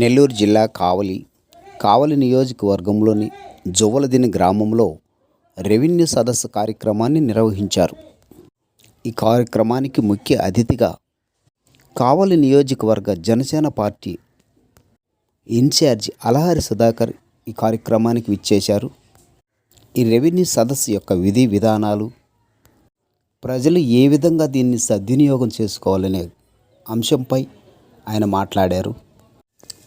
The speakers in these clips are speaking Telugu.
నెల్లూరు జిల్లా కావలి కావలి నియోజకవర్గంలోని జువ్వలదిన్నె గ్రామంలో రెవెన్యూ సదస్సు కార్యక్రమాన్ని నిర్వహించారు. ఈ కార్యక్రమానికి ముఖ్య అతిథిగా కావలి నియోజకవర్గ జనసేన పార్టీ ఇన్ఛార్జి అలహారి సుధాకర్ ఈ కార్యక్రమానికి విచ్చేశారు. ఈ రెవెన్యూ సదస్సు యొక్క విధి విధానాలు ప్రజలు ఏ విధంగా దీన్ని సద్వినియోగం చేసుకోవాలనే అంశంపై ఆయన మాట్లాడారు.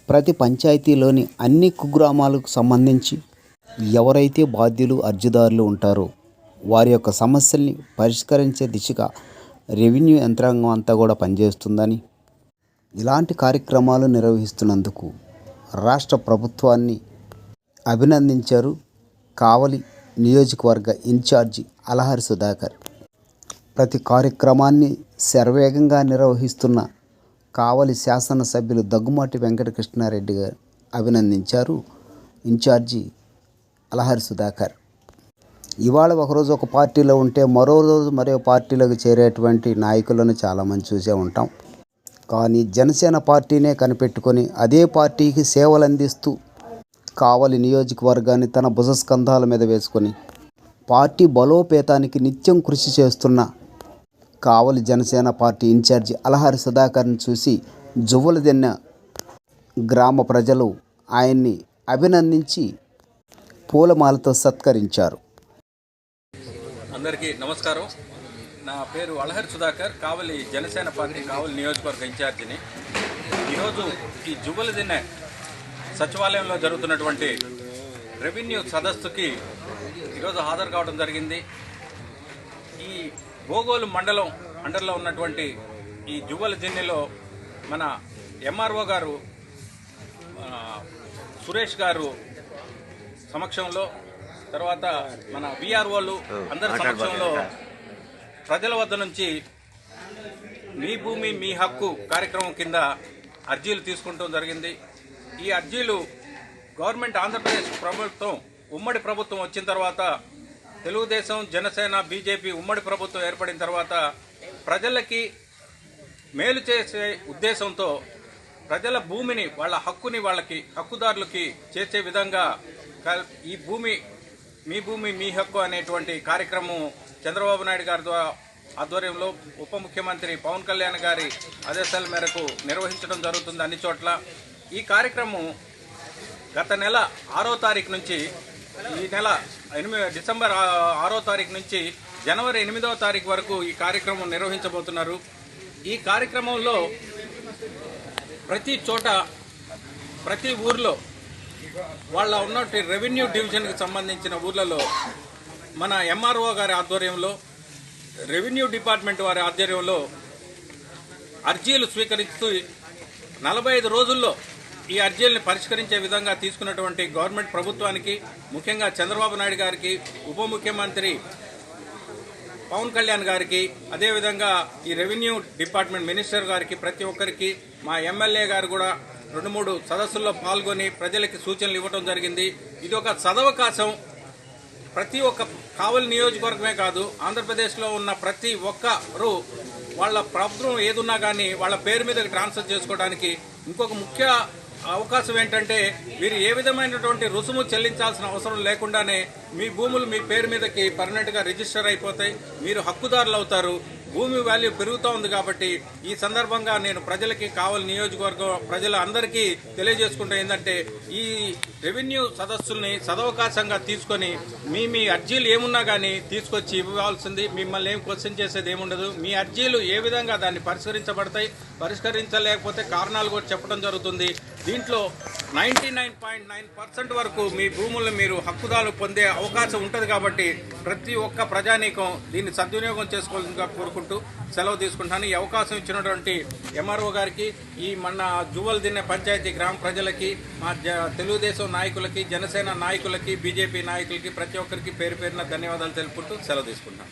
ప్రతి పంచాయతీలోని అన్ని కుగ్రామాలకు సంబంధించి ఎవరైతే బాధ్యులు అర్జీదారులు ఉంటారో వారి యొక్క సమస్యల్ని పరిష్కరించే దిశగా రెవెన్యూ యంత్రాంగం అంతా కూడా పనిచేస్తుందని ఇలాంటి కార్యక్రమాలు నిర్వహిస్తున్నందుకు రాష్ట్ర ప్రభుత్వాన్ని అభినందించారు కావలి నియోజకవర్గ ఇన్ఛార్జి అలహరి సుధాకర్. ప్రతి కార్యక్రమాన్ని శరవేగంగా నిర్వహిస్తున్న కావలి శాసనసభ్యులు దగ్గుమాటి వెంకటకృష్ణారెడ్డి గారు అభినందించారు. ఇన్ఛార్జి అలహరి సుధాకర్. ఇవాళ ఒకరోజు ఒక పార్టీలో ఉంటే మరో రోజు మరో పార్టీలోకి చేరేటువంటి నాయకులను చాలామంది చూసే ఉంటాం. కానీ జనసేన పార్టీనే కనిపెట్టుకొని అదే పార్టీకి సేవలు అందిస్తూ కావలి నియోజకవర్గాన్ని తన భుజస్కంధాల మీద వేసుకొని పార్టీ బలోపేతానికి నిత్యం కృషి చేస్తున్న కావలి జనసేన పార్టీ ఇన్ఛార్జి అలహారి సుధాకర్ని చూసి జువ్వలదిన్న గ్రామ ప్రజలు ఆయన్ని అభినందించి పూలమాలతో సత్కరించారు. అందరికీ నమస్కారం. నా పేరు అలహరి సుధాకర్ కావలి జనసేన పార్టీ కావలి నియోజకవర్గ ఇన్ఛార్జిని. ఈరోజు ఈ జువ్వల సచివాలయంలో జరుగుతున్నటువంటి రెవెన్యూ సదస్సుకి ఈరోజు హాజరు కావడం జరిగింది. ఈ భోగోలు మండలం అండర్లో ఉన్నటువంటి ఈ జువ్వల దిన్నెలో మన ఎంఆర్ఓ గారు సురేష్ గారు సమక్షంలో తర్వాత మన విఆర్ఓలు అందరి సమక్షంలో ప్రజల వద్ద నుంచి మీ భూమి మీ హక్కు కార్యక్రమం కింద అర్జీలు తీసుకుంటూ జరిగింది. ఈ అర్జీలు గవర్నమెంట్ ఆంధ్రప్రదేశ్ ప్రభుత్వం ఉమ్మడి ప్రభుత్వం వచ్చిన తర్వాత తెలుగుదేశం జనసేన బీజేపీ ఉమ్మడి ప్రభుత్వం ఏర్పడిన తర్వాత ప్రజలకి మేలు చేసే ఉద్దేశంతో ప్రజల భూమిని వాళ్ళ హక్కుని వాళ్ళకి హక్కుదారులకి చేసే విధంగా ఈ భూమి మీ భూమి మీ హక్కు అనేటువంటి కార్యక్రమం చంద్రబాబు నాయుడు గారి ద్వారా ఆధ్వర్యంలో ఉప ముఖ్యమంత్రి పవన్ కళ్యాణ్ గారి ఆదేశాల మేరకు నిర్వహించడం జరుగుతుంది అన్ని చోట్ల. ఈ కార్యక్రమం గత నెల ఆరో తారీఖు నుంచి ఈ నెల ఎనిమిది డిసెంబర్ ఆరో తారీఖు నుంచి జనవరి ఎనిమిదవ తారీఖు వరకు ఈ కార్యక్రమం నిర్వహించబోతున్నారు. ఈ కార్యక్రమంలో ప్రతి చోట ప్రతి ఊర్లో వాళ్ళ ఉన్నటువంటి రెవెన్యూ డివిజన్కి సంబంధించిన ఊర్లలో మన ఎంఆర్ఓ గారి ఆధ్వర్యంలో రెవెన్యూ డిపార్ట్మెంట్ వారి ఆధ్వర్యంలో అర్జీలు స్వీకరిస్తూ నలభై ఐదు రోజుల్లో ఈ అర్జీలను పరిష్కరించే విధంగా తీసుకున్నటువంటి గవర్నమెంట్ ప్రభుత్వానికి ముఖ్యంగా చంద్రబాబు నాయుడు గారికి ఉప ముఖ్యమంత్రి పవన్ కళ్యాణ్ గారికి అదేవిధంగా ఈ రెవెన్యూ డిపార్ట్మెంట్ మినిస్టర్ గారికి ప్రతి ఒక్కరికి మా ఎమ్మెల్యే గారు కూడా రెండు మూడు సదస్సుల్లో పాల్గొని ప్రజలకి సూచనలు ఇవ్వడం జరిగింది. ఇది ఒక సదవకాశం ప్రతి ఒక్క కావలి నియోజకవర్గమే కాదు ఆంధ్రప్రదేశ్లో ఉన్న ప్రతి ఒక్కరు వాళ్ళ ప్రభుత్వం ఏదున్నా కానీ వాళ్ళ పేరు మీదకి ట్రాన్స్ఫర్ చేసుకోవడానికి ఇంకొక ముఖ్య అవకాశం ఏంటంటే మీరు ఏ విధమైనటువంటి రుసుము చెల్లించాల్సిన అవసరం లేకుండానే మీ భూములు మీ పేరు మీదకి పర్మనెంట్గా రిజిస్టర్ అయిపోతాయి. మీరు హక్కుదారులు అవుతారు. భూమి వాల్యూ పెరుగుతూ ఉంది కాబట్టి ఈ సందర్భంగా నేను ప్రజలకి కావలి నియోజకవర్గం ప్రజల అందరికీ తెలియజేసుకుంటే ఏంటంటే ఈ రెవెన్యూ సదస్సుల్ని సదవకాశంగా తీసుకొని మీ మీ అర్జీలు ఏమున్నా కానీ తీసుకొచ్చి ఇవ్వాల్సింది. మిమ్మల్ని ఏం క్వశ్చన్ చేసేది ఏముండదు. మీ అర్జీలు ఏ విధంగా దాన్ని పరిష్కరించబడతాయి? పరిష్కరించలేకపోతే కారణాలు కూడా చెప్పడం జరుగుతుంది. దీంట్లో ninety nine point nine percent వరకు మీ భూములను మీరు హక్కుదారులు పొందే అవకాశం ఉంటుంది కాబట్టి ప్రతి ఒక్క ప్రజానీకం దీన్ని సద్వినియోగం చేసుకోవాలని కోరుకుంటూ సెలవు తీసుకుంటాను. ఈ అవకాశం ఇచ్చినటువంటి ఎంఆర్ఓ గారికి ఈ మన జువల్ దిన్న పంచాయతీ గ్రామ ప్రజలకి మా జ- తెలుగుదేశం నాయకులకి జనసేన నాయకులకి బీజేపీ నాయకులకి ప్రతి ఒక్కరికి పేరు పేరున ధన్యవాదాలు తెలుపుకుంటూ సెలవు తీసుకుంటాను.